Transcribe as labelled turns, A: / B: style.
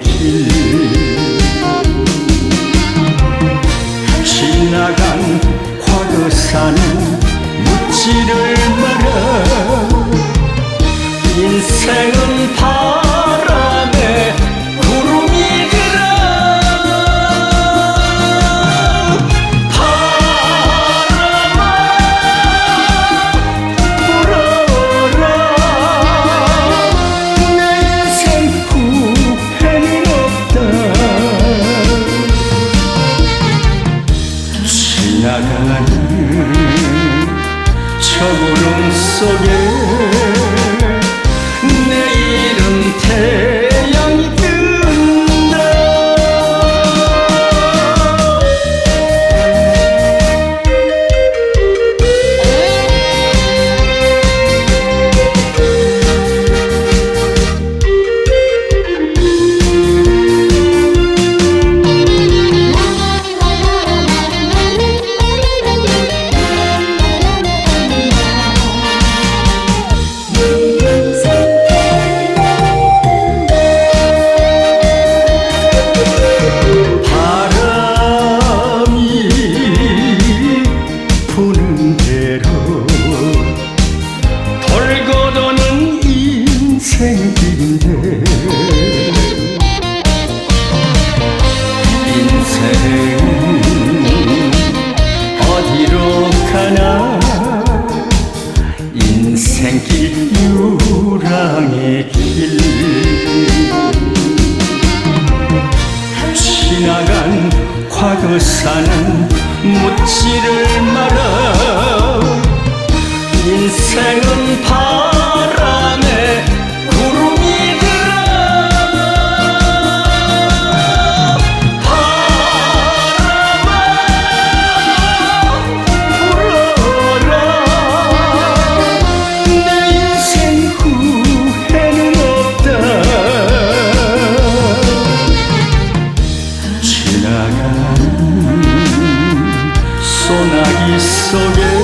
A: 길. 지나간 과거사는 묻지를 마라 인생은 바 나가는 저 구름 속에 길. 지나간 과거사는 묻지를 마라 인생은 바 소나기 속에